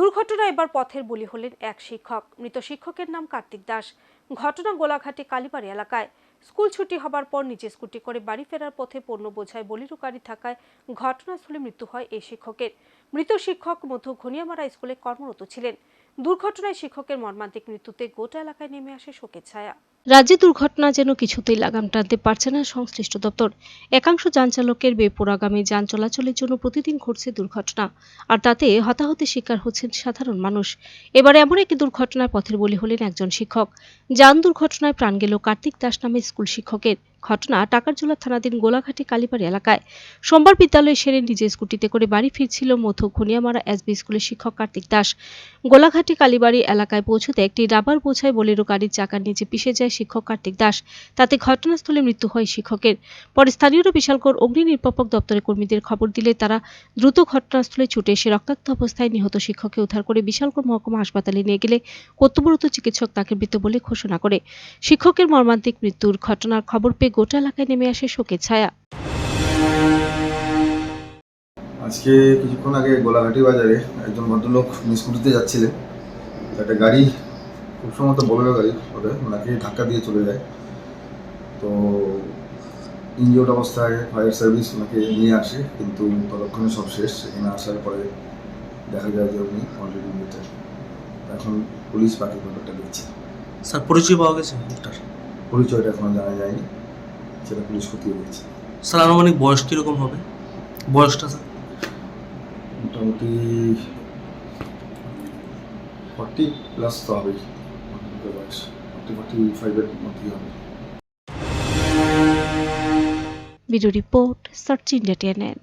দুর্ঘটনা এবার পথের বলি হলেন এক শিক্ষক। মৃত শিক্ষকের নাম কার্তিক দাস। ঘটনা গোলাঘাটে কালীবাড়ি এলাকায়। স্কুল ছুটি হবার পর নিজে স্কুটি করে বাড়ি ফেরার পথে পণ্য বোঝায় বলিরুকারী থাকায় ঘটনাস্থলে মৃত্যু হয় এই শিক্ষকের। মৃত শিক্ষক মধু ঘনিয়ামারা স্কুলে কর্মরত ছিলেন। দুর্ঘটনায় শিক্ষকের মর্মান্তিক মৃত্যুতে গোটা এলাকায় নেমে আসে শোকের ছায়া। রাজ্যে দুর্ঘটনা যেন কিছুতেই লাগাম টানতে পারছে না সংশ্লিষ্ট দপ্তর। একাংশ যান চালকের বেপোরাগামী যান চলাচলের জন্য প্রতিদিন ঘটছে দুর্ঘটনা, আর তাতে হতাহতের শিকার হচ্ছেন সাধারণ মানুষ। এবার এমন একটি দুর্ঘটনার পথের বলি হলেন একজন শিক্ষক। যান দুর্ঘটনায় প্রাণ গেল কার্তিক দাস নামে স্কুল শিক্ষকের। ঘটনা টাকারজোলা থানাধীন গোলাঘাটি কালীবাড়ি এলাকায়। সোমবার বিদ্যালয়ে সেরে নিজে স্কুটিতে করে বাড়ি ফিরছিল মধ্য ঘনিয়ামারা এসবি স্কুলের শিক্ষক কার্তিক দাস। গোলাঘাটি কালীবাড়ি এলাকায় পৌঁছতে একটি রাবার বোঝায় বলেরো গাড়ির চাকার নিচে পিষে যায় শিক্ষক কার্তিক দাস। তাতে ঘটনাস্থলে মৃত্যু হয় শিক্ষকের। পরে স্থানীয়রা বিশালগড় অগ্নি নির্বাপক দপ্তরের কর্মীদের খবর দিলে তারা দ্রুত ঘটনাস্থলে ছুটে এসে রক্তাক্ত অবস্থায় নিহত শিক্ষককে উদ্ধার করে বিশালগড় মহকুমা হাসপাতালে নিয়ে গেলে কর্তব্যরত চিকিৎসক তাকে মৃত বলে ঘোষণা করে। শিক্ষকের মর্মান্তিক মৃত্যুর ঘটনার খবর পেয়ে গোটা এলাকায় নেমে আসে শোকের ছায়া। আজকে কিছুক্ষণ আগে গোলাঘাটি বাজারে একজন ভদ্রলোক স্কুটিতে যাচ্ছিলেন। একটা গাড়ি খুব সময় সম্ভবত বলেরো গাড়ি ওদের ওনাকে ধাক্কা দিয়ে চলে যায়। তো ইনজিওর্ড অবস্থায় ফায়ার সার্ভিস ওনাকে নিয়ে আসে কিন্তু ততক্ষণে সব শেষ। এখানে আসার পরে দেখা যায় যে উনি অলরেডি মৃত এখন পুলিশ বাকি ব্যাপারটা দেখছে স্যার পরিচয় পাওয়া গেছে? পরিচয়টা এখনও জানা যায়নি। সেটা পুলিশ খতিয়ে দেখছে। স্যার আনুমানিক বয়স কীরকম হবে? বয়সটা স্যার? মোটামুটি ফর্টি প্লাস তো হবেই। বয়স। ফর্টি ফর্টি ফাইভের মধ্যেই হবে। Video report search India TNN